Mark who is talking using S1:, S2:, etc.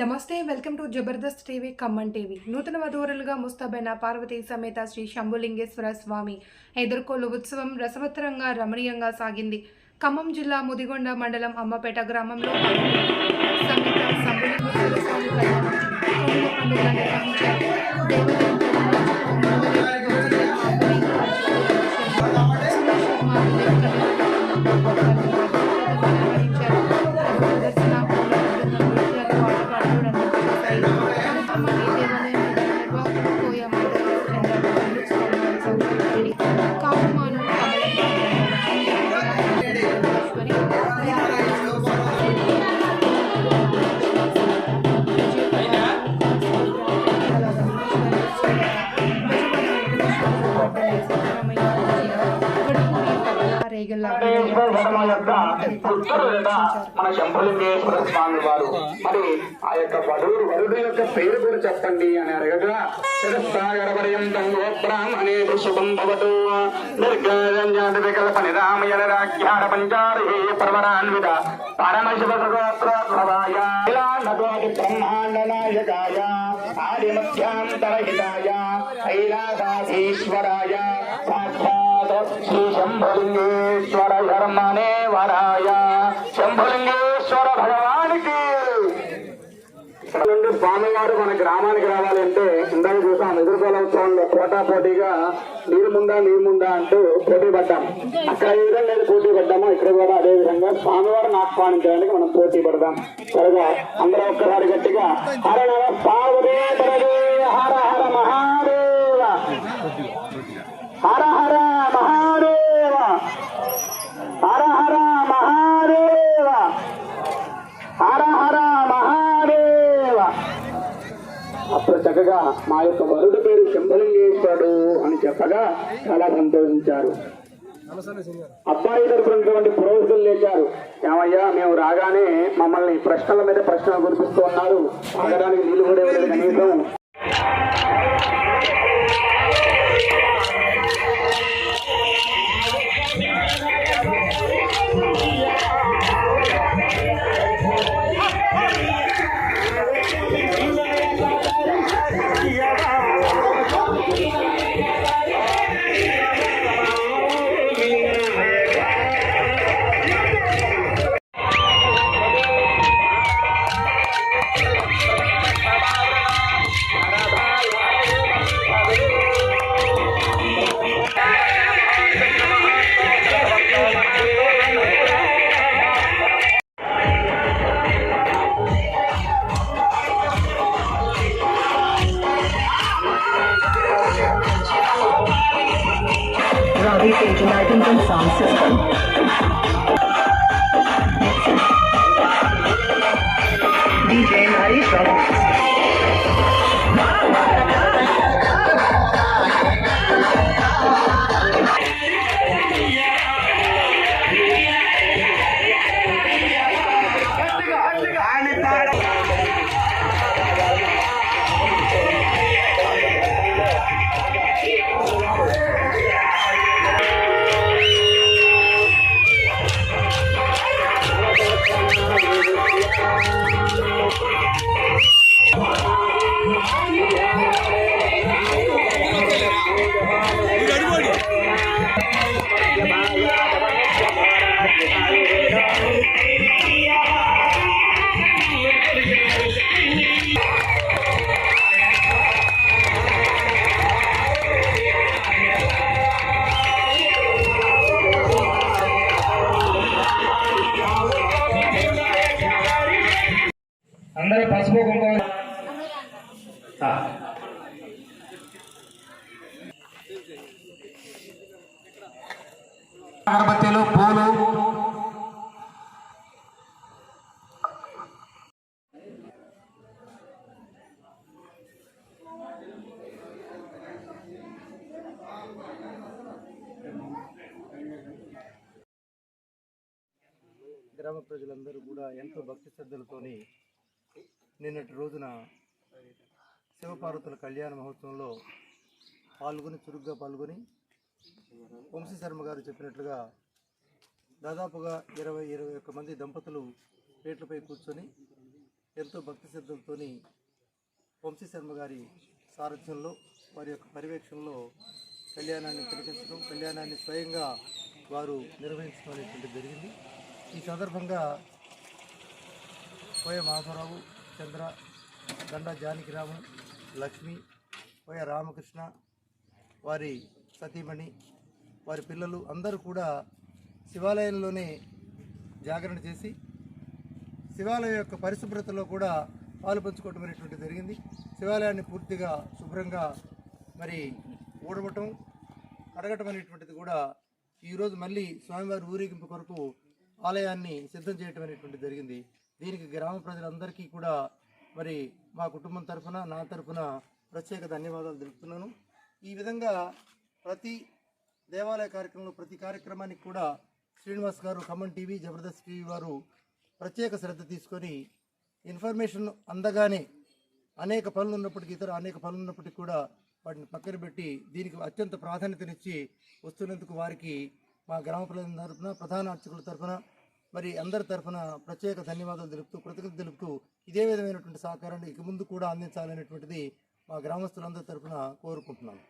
S1: నమస్తే welcome to Jabardasth TV Khammam TV. నూతన వధూరులుగా ముస్తాబైన పార్వతీ సమేత శ్రీ శంభులింగేశ్వర స్వామి ఎదుర్కోలు ఉత్సవం రసవత్తరంగా రమణీయంగా సాగింది. ఖమ్మం జిల్లా ముదిగొండ మండలం అమ్మపేట గ్రామంలో సమేత శంభులింగేశ్వర స్వామి పండుగ నిర్వహించారు.
S2: మన శంభలింగేశ్వర స్వామి వారు. మరి ఆ యొక్క వధువు వరుడు యొక్క పేరు కూడా చెప్పండి అని అడగగా శిరస్థాగరపర్యంతం బ్రాహ్మణే శుభం భవతు. వికల్ప నిరామయన రాజ్యార పర్వరాన్విత పరమశివ బ్రహ్మాండ నాయకాయ ఆదిమధ్యాంతరహితాయ. కైలాసాధీశ్వరాయ. సాక్షాత్ శ్రీ శంభలింగేశ్వర ధర్మనే వరాయ. శంభలింగేశ్వర భగవానికి. స్వామివారు మన గ్రామానికి రావాలంటే ఇందాక చూసాం ఎదుర్కోల ఉత్సవంలో పోటా పోటీగా నీరు ముందా నీరు ముందా అంటూ పోటీ పడ్డాం. అక్కడ ఏ విధంగా అయితే పోటీ పడ్డామో ఇక్కడ కూడా అదే విధంగా స్వామివారిని ఆహ్వానించడానికి మనం పోటీ పడదాం. త్వరగా అందరూ ఒక్కసారి గట్టిగా హర నమ చక్కగా మా యొక్క వరుడు పేరు శంభలింగేశ్వరుడు అని చెప్పగా చాలా సంతోషించారు. అబ్బాయి తరపునటువంటి పురోహితులు లేచారు. ఏమయ్యా మేము రాగానే మమ్మల్ని ప్రశ్నల మీద ప్రశ్నలు కురిపిస్తూ ఉన్నారు. తాగడానికి నీళ్ళు కూడా ఇవ్వలేదు కనీసం.
S3: 王思 అందరూ పసుపు కుంకుమ. అగరబత్తీలు పూలు
S4: గ్రామ ప్రజలందరూ కూడా ఎంతో భక్తి శ్రద్ధలతోని నిన్నటి రోజున శివపార్వతుల కళ్యాణ మహోత్సవంలో పాల్గొని చురుగ్గా పాల్గొని వంశీ శర్మ గారు చెప్పినట్లుగా దాదాపుగా ఇరవై ఇరవై ఒక్క మంది దంపతులు పేట్లపై కూర్చొని ఎంతో భక్తి శ్రద్ధలతో వంశీ శర్మ గారి సారథ్యంలో వారి యొక్క పర్యవేక్షణలో కళ్యాణాన్ని తిలకించడం కళ్యాణాన్ని స్వయంగా వారు నిర్వహించడం అనేటువంటిది జరిగింది. ఈ సందర్భంగా పోయ మాధవరావు చంద్ర దండ జానకిరాము లక్ష్మి పోయ రామకృష్ణ వారి సతీమణి వారి పిల్లలు అందరూ కూడా శివాలయంలోనే జాగరణ చేసి శివాలయం యొక్క పరిశుభ్రతలో కూడా పాలు పంచుకోవటం అనేటువంటి జరిగింది. శివాలయాన్ని పూర్తిగా శుభ్రంగా మరి ఊడవటం కడగటం అనేటువంటిది కూడా ఈరోజు మళ్ళీ స్వామివారి ఊరేగింపు కొరకు ఆలయాన్ని సిద్ధం చేయటం అనేటువంటి జరిగింది. దీనికి గ్రామ ప్రజలందరికీ కూడా మరి మా కుటుంబం తరఫున నా తరఫున ప్రత్యేక ధన్యవాదాలు తెలుపుతున్నాను. ఈ విధంగా ప్రతి దేవాలయ కార్యక్రమంలో ప్రతి కార్యక్రమానికి కూడా శ్రీనివాస్ గారు ఖమ్మం టీవీ జబర్దస్త్ టీవీ వారు ప్రత్యేక శ్రద్ధ తీసుకొని ఇన్ఫర్మేషన్ అందగానే అనేక పనులు ఉన్నప్పటికీ ఇతర అనేక పనులు ఉన్నప్పటికీ కూడా వాటిని పక్కన పెట్టి దీనికి అత్యంత ప్రాధాన్యతనిచ్చి వస్తున్నందుకు వారికి మా గ్రామ ప్రజల తరఫున ప్రధాన అర్చకుల తరఫున మరి అందరి తరఫున ప్రత్యేక ధన్యవాదాలు తెలుపుతూ కృతజ్ఞత తెలుపుతూ ఇదే విధమైనటువంటి సహకారాన్ని ఇక ముందు కూడా అందించాలనేటువంటిది మా గ్రామస్తులందరి తరఫున కోరుకుంటున్నాను.